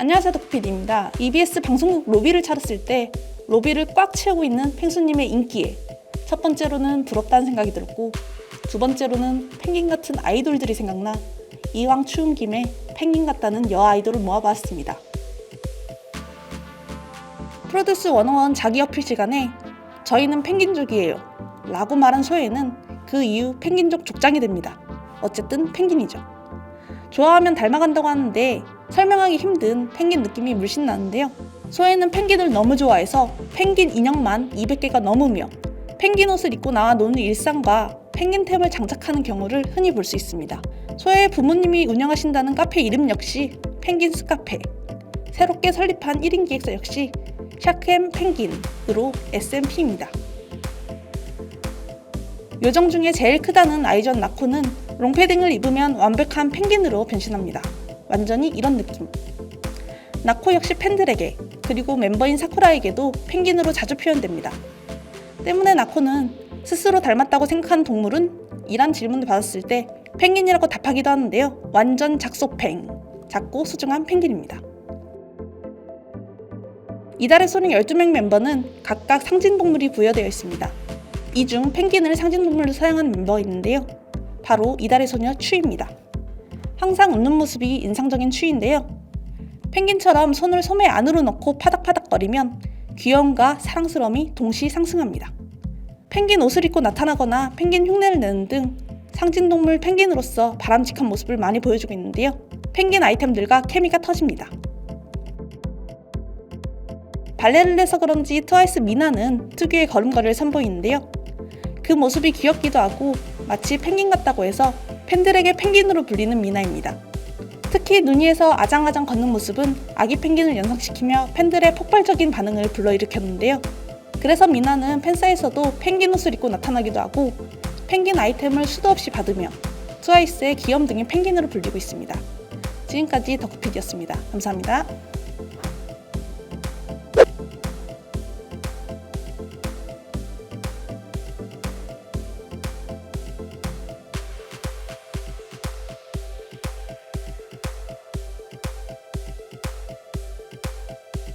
안녕하세요 덕피디입니다. EBS 방송국 로비를 차렸을 때 로비를 꽉 채우고 있는 펭수님의 인기에 첫 번째로는 부럽다는 생각이 들었고 두 번째로는 펭귄 같은 아이돌들이 생각나 이왕 추운 김에 펭귄 같다는 여 아이돌을 모아봤습니다. 프로듀스 101 자기 어필 시간에 저희는 펭귄족이에요 라고 말한 소혜는 그 이후 펭귄족 족장이 됩니다. 어쨌든 펭귄이죠. 좋아하면 닮아간다고 하는데 설명하기 힘든 펭귄 느낌이 물씬 나는데요. 소혜는 펭귄을 너무 좋아해서 펭귄 인형만 200개가 넘으며 펭귄 옷을 입고 나와 노는 일상과 펭귄템을 장착하는 경우를 흔히 볼 수 있습니다. 소혜의 부모님이 운영하신다는 카페 이름 역시 펭귄 스 카페. 새롭게 설립한 1인 기획사 역시 샤크앤 펭귄으로 SMP입니다. 요정 중에 제일 크다는 아이전 나코는 롱패딩을 입으면 완벽한 펭귄으로 변신합니다. 완전히 이런 느낌. 나코 역시 팬들에게 그리고 멤버인 사쿠라에게도 펭귄으로 자주 표현됩니다. 때문에 나코는 스스로 닮았다고 생각하는 동물은 이란 질문을 받았을 때 펭귄이라고 답하기도 하는데요. 완전 작소팽, 작고 소중한 펭귄입니다. 이달의 소녀 12명 멤버는 각각 상징동물이 부여되어 있습니다. 이 중 펭귄을 상징동물로 사용한 멤버가 있는데요. 바로 이달의 소녀 추입니다. 항상 웃는 모습이 인상적인 추인데요. 펭귄처럼 손을 소매 안으로 넣고 파닥파닥거리면 귀여움과 사랑스러움이 동시 상승합니다. 펭귄 옷을 입고 나타나거나 펭귄 흉내를 내는 등 상징동물 펭귄으로서 바람직한 모습을 많이 보여주고 있는데요. 펭귄 아이템들과 케미가 터집니다. 발레를 해서 그런지 트와이스 미나는 특유의 걸음걸이를 선보이는데요. 그 모습이 귀엽기도 하고 마치 펭귄 같다고 해서 팬들에게 펭귄으로 불리는 미나입니다. 특히 눈이에서 아장아장 걷는 모습은 아기 펭귄을 연상시키며 팬들의 폭발적인 반응을 불러일으켰는데요. 그래서 미나는 팬사에서도 펭귄 옷을 입고 나타나기도 하고 펭귄 아이템을 수도 없이 받으며 트와이스의 귀염둥이 펭귄으로 불리고 있습니다. 지금까지 덕후피디였습니다. 감사합니다.